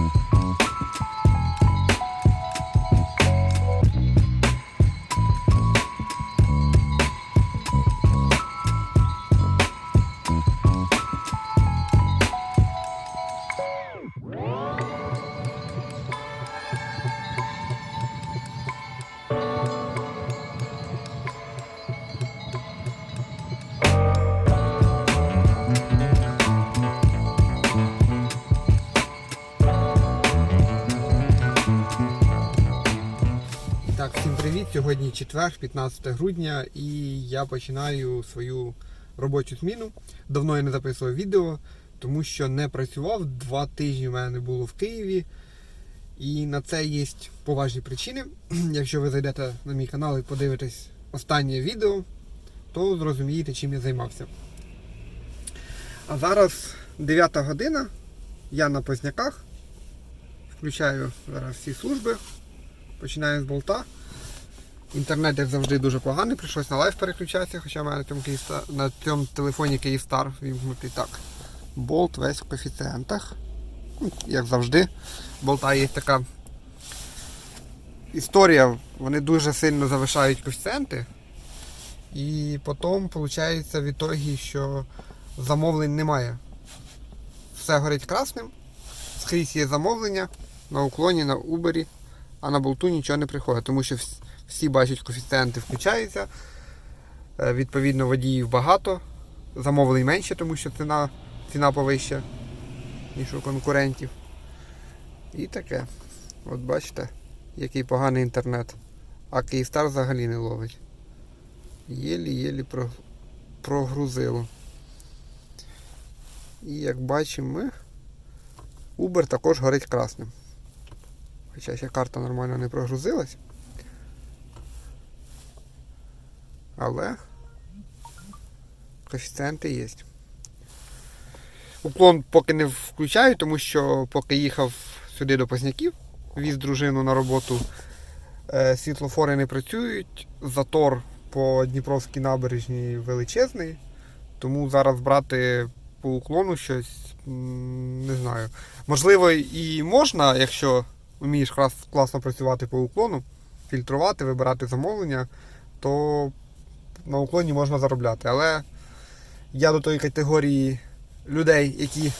Mm-hmm. Сьогодні четвер, 15 грудня, і я починаю свою робочу зміну. Давно я не записував відео, тому що не працював. Два тижні в мене не було в Києві. І на це є поважні причини. Якщо ви зайдете на мій канал і подивитесь останнє відео, то зрозумієте, чим я займався. А зараз 9 година, я на Позняках. Включаю зараз всі служби. Починаю з болта. Інтернет, як завжди, дуже поганий, прийшлось на лайф переключатися, хоча в мене на цьому, на цьому телефоні Київстар вімкнутий так. Болт весь в коефіцієнтах. Ну, Як завжди, болта є така історія, вони дуже сильно завишають коефіцієнти. І потім виходить в ітогі, що замовлень немає. Все горить красним, скрізь є замовлення на уклоні, на Uber, а на болту нічого не приходить, тому що всі бачать коефіцієнти включаються. Е, Відповідно, водіїв багато, замовлень менше, тому що ціна, ціна повища, ніж у конкурентів. І таке. От бачите, який поганий інтернет. А Київстар взагалі не ловить. Єлі-єлі прогрузило. І як бачимо ми, Uber також горить красним. Хоча ще карта нормально не прогрузилась. Але коефіцієнти є. Уклон поки не включаю, тому що поки їхав сюди до Позняків, віз дружину на роботу, е, світлофори не працюють, затор по Дніпровській набережній величезний. Тому зараз брати по уклону щось не знаю. Можливо, і можна, якщо вмієш клас- класно працювати по уклону, фільтрувати, вибирати замовлення, то на уклоні можна заробляти. Але я до тої категорії людей, які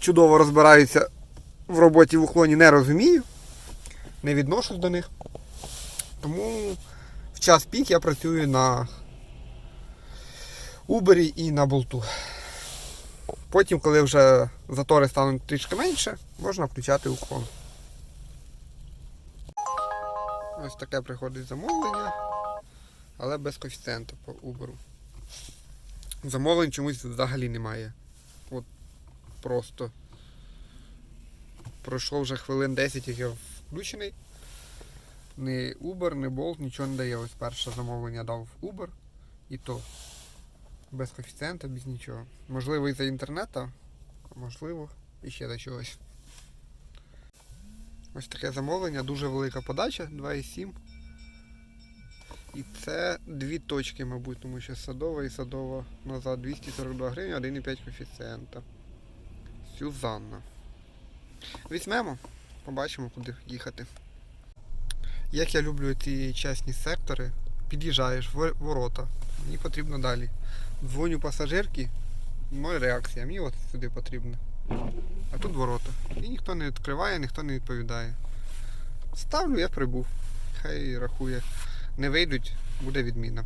чудово розбираються в роботі в уклоні, не розумію, не відношусь до них. Тому в час пік я працюю на Uber і на болту. Потім, коли вже затори стануть трішки менше, можна включати уклон. Ось таке приходить замовлення, але без коефіцієнту по Uber. Замовлень чомусь взагалі немає. От просто. Пройшло вже хвилин 10, як я включений. Ні Uber, ні Bolt нічого не дає. Ось перше замовлення дав Uber і то. Без коефіцієнта, без нічого. Можливо, із-за інтернету, можливо, і ще до чогось. Ось таке замовлення, дуже велика подача, 2,7. І це дві точки, мабуть, тому що садова і садова назад 242 гривні, 1,5 коефіцієнта. Сюзанна. Візьмемо, побачимо, куди їхати. Як я люблю ці частні сектори, під'їжджаєш в ворота, мені потрібно далі. Дзвоню пасажирки, ноль реакція, мені от сюди потрібно. А тут ворота. І ніхто не відкриває, ніхто не відповідає. Ставлю, я прибув. Хай рахує. Не вийдуть, буде відміна.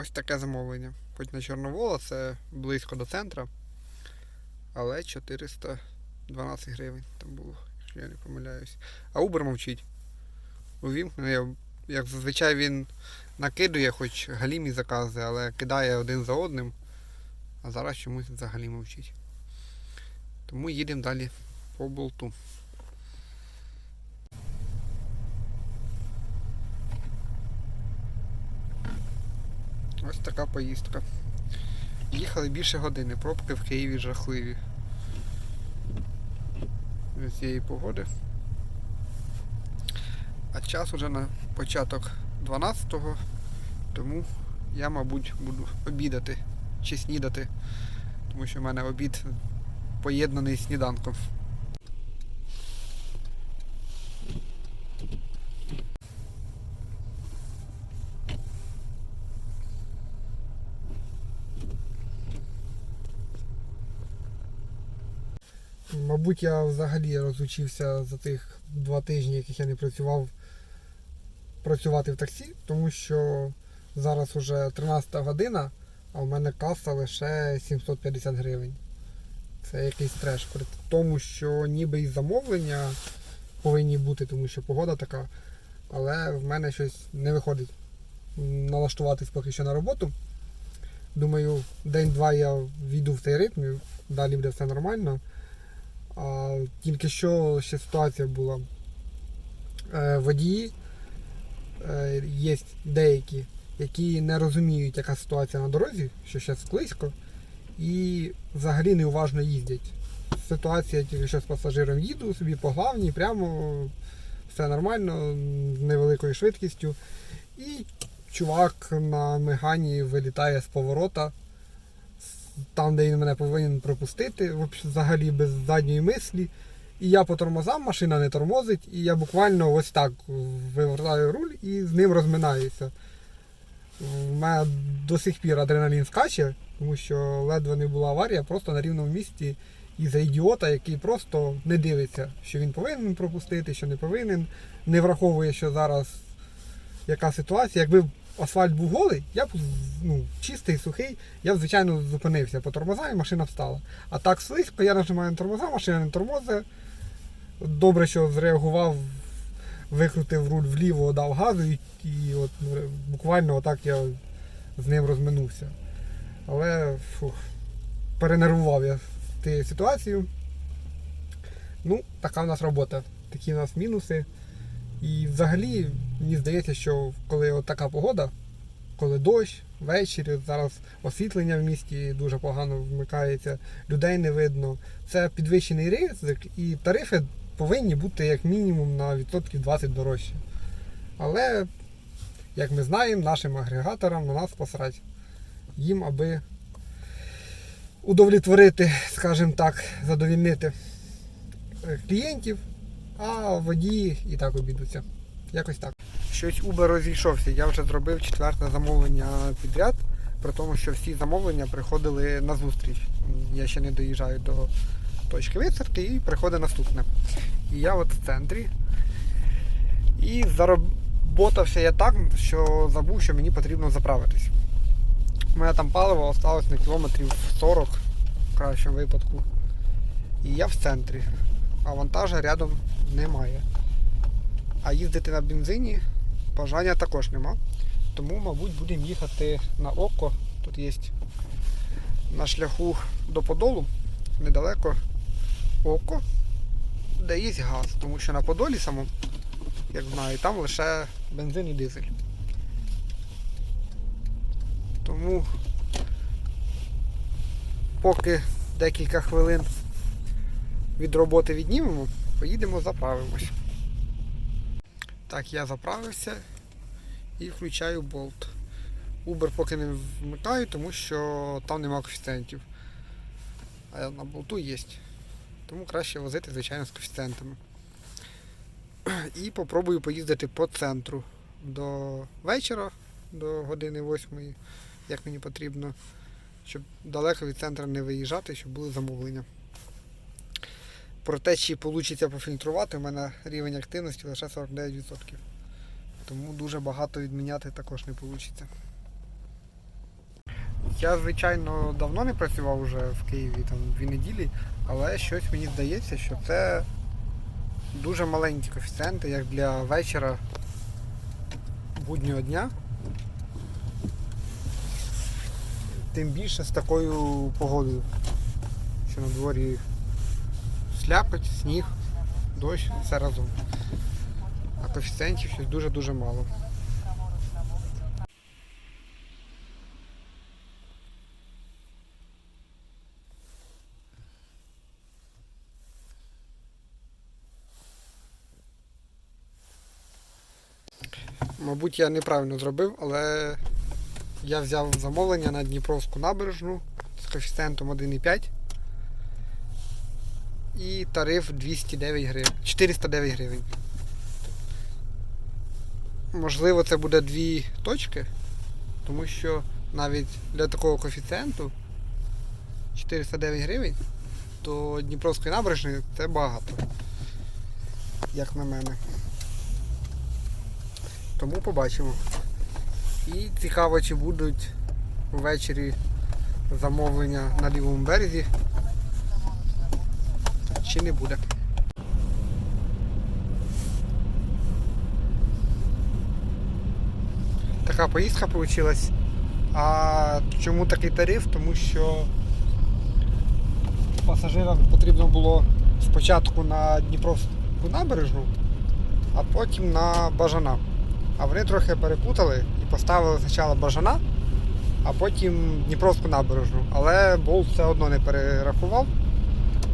Ось таке замовлення. Хоч на Чорновола, це близько до центра. Але 412 гривень там було, якщо я не помиляюсь. А Uber мовчить. Увімкнений, як зазвичай він накидує хоч галімі закази, але кидає один за одним. А зараз чомусь взагалі мовчить. Тому їдемо далі по болту. Така поїздка. Їхали більше години, пробки в Києві жахливі. З цієї погоди. А час уже на початок 12-го, тому я, мабуть, буду обідати чи снідати, тому що в мене обід поєднаний з сніданком. Мабуть, я взагалі розучився за тих два тижні, яких я не працював, працювати в таксі, тому що зараз уже 13 година, а в мене каса лише 750 гривень. Це якийсь треш. При тому, що ніби і замовлення повинні бути, тому що погода така, але в мене щось не виходить налаштуватись поки що на роботу. Думаю, день-два я війду в цей ритм, далі буде все нормально. Тільки що ще ситуація була. Е, водії е, є деякі, які не розуміють, яка ситуація на дорозі, що зараз слизько, і взагалі неуважно їздять. Ситуація тільки що з пасажиром їду собі по главній, прямо все нормально, з невеликою швидкістю. І чувак на мегані вилітає з поворота, там, де він мене повинен пропустити, взагалі без задньої мислі. І я по тормозам, машина не тормозить, і я буквально ось так вивертаю руль і з ним розминаюся. У мене до сих пір адреналін скаче, тому що ледве не була аварія просто на рівному місці із-за ідіота, який просто не дивиться, що він повинен пропустити, що не повинен, не враховує, що зараз яка ситуація. Якби асфальт був голий, я б ну, чистий, сухий, я б, звичайно, зупинився по тормозам і машина встала. А так слизько, я нажимаю на тормоза, машина не тормозить. Добре, що зреагував, викрутив руль вліво, дав газу і, і от буквально отак я з ним розминувся. Але фух, перенервував я тією ситуацією. Ну, така в нас робота, такі в нас мінуси. І взагалі мені здається, що коли от така погода, коли дощ, ввечері, зараз освітлення в місті дуже погано вмикається, людей не видно. Це підвищений ризик, і тарифи повинні бути як мінімум на відсотків 20 дорожче. Але, як ми знаємо, нашим агрегаторам на нас посрать. Їм, аби удовлетворити, скажімо так, задовільнити е, клієнтів, а водії і так обійдуться. Якось так. Щось Uber розійшовся. Я вже зробив четверте замовлення підряд, при тому, що всі замовлення приходили на зустріч. Я ще не доїжджаю до точки висадки і приходить наступне. І я от в центрі. І заработався я так, що забув, що мені потрібно заправитись. У мене там паливо осталось на кілометрів 40 в кращому випадку. І я в центрі, а вантажа рядом немає. А їздити на бензині бажання також нема. Тому, мабуть, будемо їхати на око. Тут є на шляху до Подолу недалеко око, де є газ. Тому що на Подолі самому, як знаю, там лише бензин і дизель. Тому поки декілька хвилин від роботи віднімемо, поїдемо заправимось. Так, я заправився і включаю болт. Uber поки не вмикаю, тому що там нема коефіцієнтів. А на болту є. Тому краще возити, звичайно, з коефіцієнтами. І попробую поїздити по центру до вечора, до години 8, як мені потрібно, щоб далеко від центру не виїжджати, щоб були замовлення. Про те, чи вийде пофільтрувати, у мене рівень активності лише 49%. Тому дуже багато відміняти також не вийде. Я, звичайно, давно не працював вже в Києві, там дві неділі, але щось мені здається, що це дуже маленькі коефіцієнти, як для вечора буднього дня. Тим більше з такою погодою, що на дворі слякоть, сніг, дощ, все разом. А коефіцієнтів щось дуже-дуже мало. Мабуть, я неправильно зробив, але я взяв замовлення на Дніпровську набережну з коефіцієнтом 1,5 і тариф 209 гривень. 409 гривень. Можливо, це буде дві точки, тому що навіть для такого коефіцієнту 409 гривень до Дніпровської набережної це багато. Як на мене. Тому побачимо. І цікаво, чи будуть ввечері замовлення на лівому березі. Чи не буде. Така поїздка вийшла. А чому такий тариф? Тому що пасажирам потрібно було спочатку на Дніпровську набережну, а потім на Бажана. А вони трохи перепутали і поставили спочатку Бажана, а потім Дніпровську набережну. Але Болт все одно не перерахував.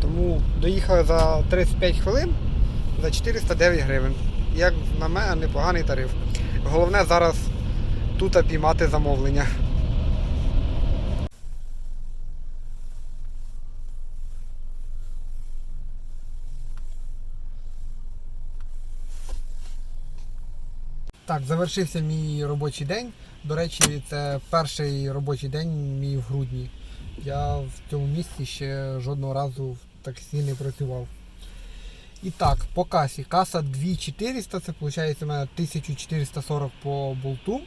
Тому доїхали за 35 хвилин за 409 гривень. Як на мене, непоганий тариф. Головне зараз тут піймати замовлення. Так, завершився мій робочий день. До речі, це перший робочий день мій в грудні. Я в цьому місці ще жодного разу в таксі не працював. І так, по касі. Каса 2400, це виходить у мене 1440 по болту,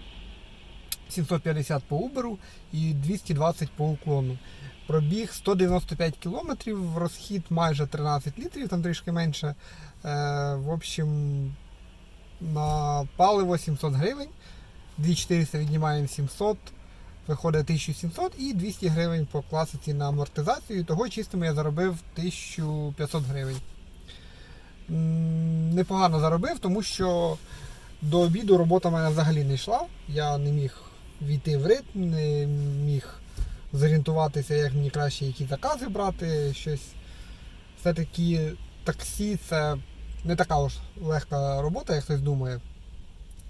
750 по Uber і 220 по уклону. Пробіг 195 км, розхід майже 13 літрів, там трішки менше. Е, в общем, на паливо 700 гривень, 2400 віднімаємо 700, виходить 1700 і 200 гривень по класиці на амортизацію. Того чистими я заробив 1500 гривень. Непогано заробив, тому що до обіду робота в мене взагалі не йшла. Я не міг війти в ритм, не міг зорієнтуватися, як мені краще які закази брати. Щось. Все-таки таксі це не така уж легка робота, як хтось думає.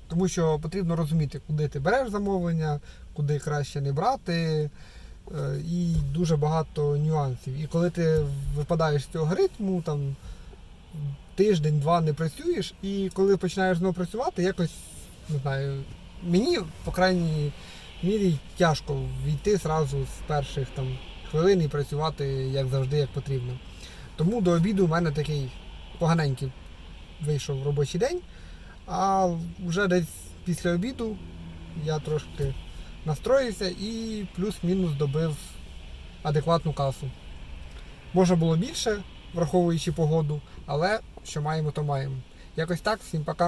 Тому що потрібно розуміти, куди ти береш замовлення, куди краще не брати. е, І дуже багато нюансів. І коли ти випадаєш з цього ритму, там тиждень-два не працюєш, і коли починаєш знову працювати, якось не знаю, мені, по крайній мірі, тяжко війти зразу з перших там хвилин і працювати як завжди, як потрібно. Тому до обіду в мене такий поганенький вийшов робочий день, а вже десь після обіду я трошки настроївся і плюс-мінус добив адекватну касу. Можна було більше, враховуючи погоду, але що маємо, то маємо. Якось так, всім пока.